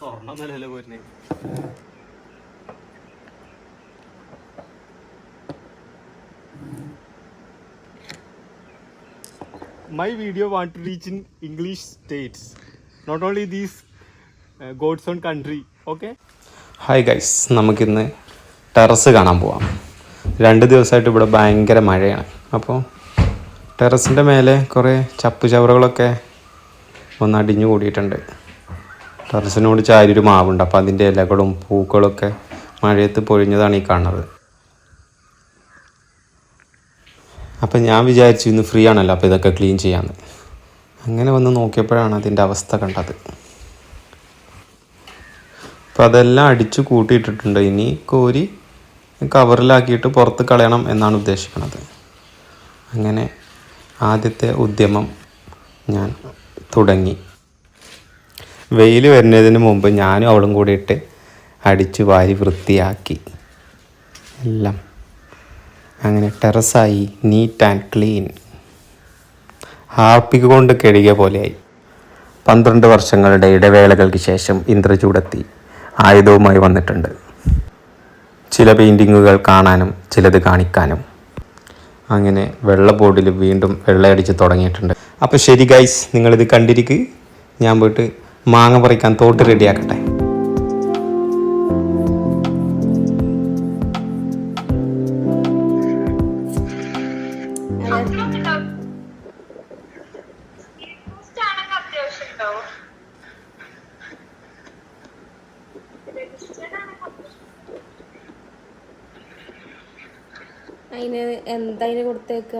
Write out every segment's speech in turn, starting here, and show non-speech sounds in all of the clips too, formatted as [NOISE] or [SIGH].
സ്വർണം. നിലവിലെ പോരുന്നേ. My video want to reach in english states. Not only these uh, god's own country okay? Hi guys നമുക്കിന്ന് terrace കാണാൻ പോവാം. രണ്ട് ദിവസമായിട്ട് ഇവിടെ ഭയങ്കര മഴയാണ്. അപ്പോൾ ടെറസിന്റെ മേലെ കുറേ ചപ്പ് ചവറുകളൊക്കെ ഒന്ന് അടിഞ്ഞു കൂടിയിട്ടുണ്ട്. ടെറസിനോട് ചാരിയൊരു മാവുണ്ട്. അപ്പോൾ അതിന്റെ ഇലകളും പൂക്കളൊക്കെ മഴയത്ത് പൊഴിഞ്ഞതാണ് ഈ കാണുന്നത്. അപ്പം ഞാൻ വിചാരിച്ചു ഇന്ന് ഫ്രീ ആണല്ലോ അപ്പോൾ ഇതൊക്കെ ക്ലീൻ ചെയ്യാമെന്ന് അങ്ങനെ വന്ന് നോക്കിയപ്പോഴാണ് അതിന്റെ അവസ്ഥ കണ്ടത്. അപ്പോൾ അതെല്ലാം അടിച്ചു കൂട്ടിയിട്ടിട്ടുണ്ട്. ഇനി കോരി കവറിലാക്കിയിട്ട് പുറത്ത് കളയണം എന്നാണ് ഉദ്ദേശിക്കുന്നത്. അങ്ങനെ ആദ്യത്തെ ഉദ്യമം ഞാൻ തുടങ്ങി. വെയിൽ വരുന്നതിന് മുമ്പ് ഞാനും അവളും കൂടിയിട്ട് അടിച്ചു വാരി വൃത്തിയാക്കി. എല്ലാം അങ്ങനെ ടെറസായി നീറ്റ് ആൻഡ് ക്ലീൻ. ഹാർപ്പിക് കൊണ്ട് കഴുകിയ പോലെയായി. പന്ത്രണ്ട് വർഷങ്ങളുടെ ഇടവേളകൾക്ക് ശേഷം ഇന്ദ്രചൂടെത്തി ആയുധവുമായി വന്നിട്ടുണ്ട്. ചില പെയിന്റിങ്ങുകൾ കാണാനും ചിലത് കാണിക്കാനും. അങ്ങനെ വെള്ള ബോർഡിൽ വീണ്ടും വെള്ളയടിച്ച് തുടങ്ങിയിട്ടുണ്ട്. അപ്പോൾ ശരി ഗൈസ് നിങ്ങളിത് കണ്ടിരിക്കുക ഞാൻ പോയിട്ട് മാങ്ങ പറിക്കാൻ തോട്ട് റെഡിയാക്കട്ടെ. അതിന് എന്താ അതിന് കൊടുത്തേക്ക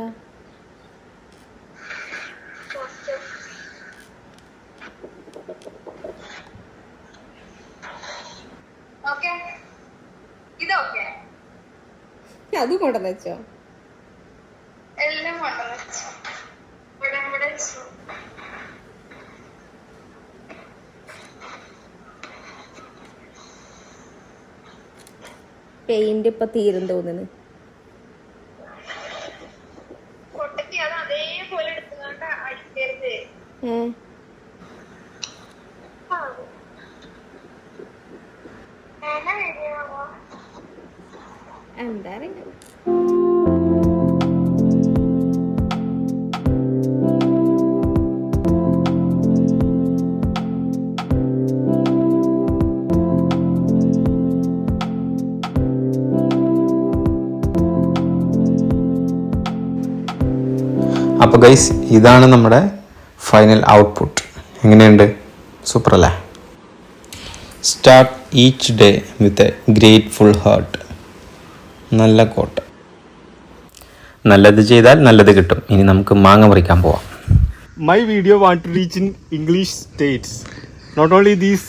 ഓക്കെ ഇതൊക്കെ അത് കൊണ്ടുവന്ന് വെച്ചോ. എല്ലാം കൊണ്ടുവന്ന് വെച്ചോ. ഇവിടെ ഇവിടെ വെച്ചു. പെയിന്റ് ഇപ്പൊ തീരും തോന്നുന്നു. എന്താ അറിയില്ല അപ്പോൾ ഗൈസ് ഇതാണ് നമ്മുടെ ഫൈനൽ ഔട്ട്പുട്ട് എങ്ങനെയുണ്ട്? സൂപ്പർ അല്ലേ? Start each day with a grateful heart നല്ല കോട്ട്. നല്ലത് ചെയ്താൽ നല്ലത് കിട്ടും. ഇനി നമുക്ക് മാങ്ങ പറിക്കാൻ പോവാം. My video want to reach in English states not only these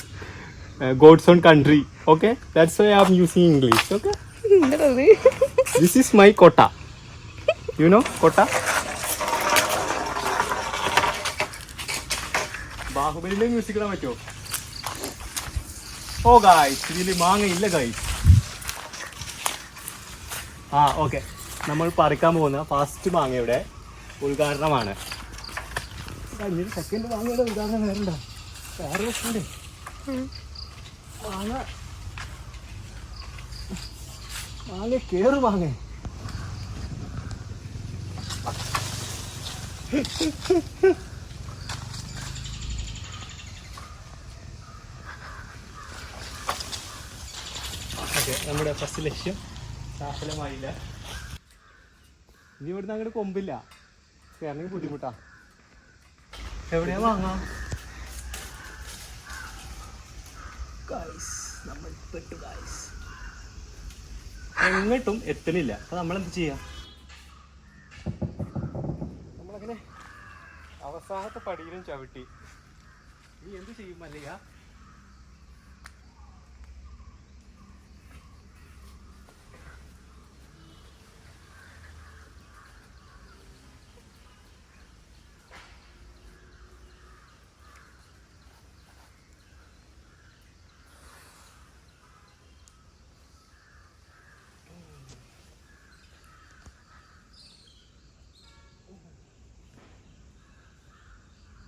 god's own country okay that's why am using English okay this is my quote you know quote ബാഹുബലിന്റെ മ്യൂസിക്കിടാൻ പറ്റുമോ? ഓ ഗായ് ഇതിൽ മാങ്ങ ഇല്ല ഗായ്സ് ആ ഓക്കെ നമ്മൾ പറിക്കാൻ പോകുന്ന ഫാസ്റ്റ് മാങ്ങയുടെ ഉദ്ഘാടനമാണ്. കഴിഞ്ഞൊരു സെക്കൻഡ് മാങ്ങയുടെ ഉദ്ഘാടനം വേറെണ്ട വേറെ പ്രശ്നമുണ്ട് മാങ്ങ. മാങ്ങ കേറു മാങ്ങ. ഓക്കെ [LAUGHS] നമ്മുടെ ഫസ്റ്റ് ലക്ഷ്യം സാഫലമായില്ല ഇനി ഇവിടുന്ന് അങ്ങോട്ട് കൊമ്പില്ല. കയറണമെങ്കിൽ ബുദ്ധിമുട്ടാ. എവിടെയാ വാങ്ങാം? നമ്മൾ പെട്ടു ഗൈസ് എങ്ങോട്ടും എത്തണില്ല. അപ്പൊ നമ്മൾ എന്ത് ചെയ്യാം? നമ്മളങ്ങനെ അവസാനത്തെ പടിയിലും ചവിട്ടി. നീ എന്ത് ചെയ്യും മല്ലിക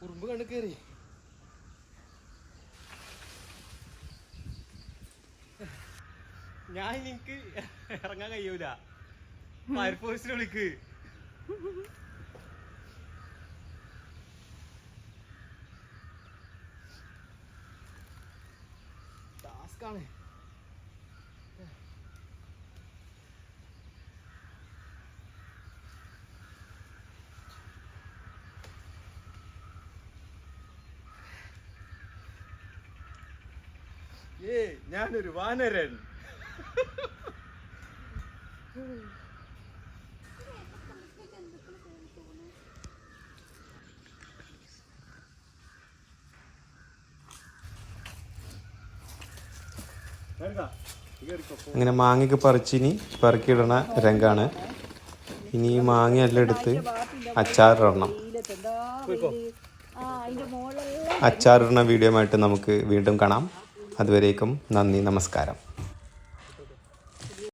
ഉറുമ്പ് കണ്ടു കയറി. ഞാൻ എനിക്ക് ഇറങ്ങാൻ കഴിയൂല. ഫയർ ഫോഴ്സിനെ വിളിക്ക്. ടാസ്കാണ് ഏ ഞാനൊരു വാനരൻ. അങ്ങനെ മാങ്ങയൊക്കെ പറിച്ചിനി പെറുക്കിയിടണ രംഗാണ്. ഇനി ഈ മാങ്ങയെല്ലാം എടുത്ത് അച്ചാറിടണം. അച്ചാറിടണ വീഡിയോ ആയിട്ട് നമുക്ക് വീണ്ടും കാണാം. അതുവരേക്കും നന്ദി നമസ്കാരം.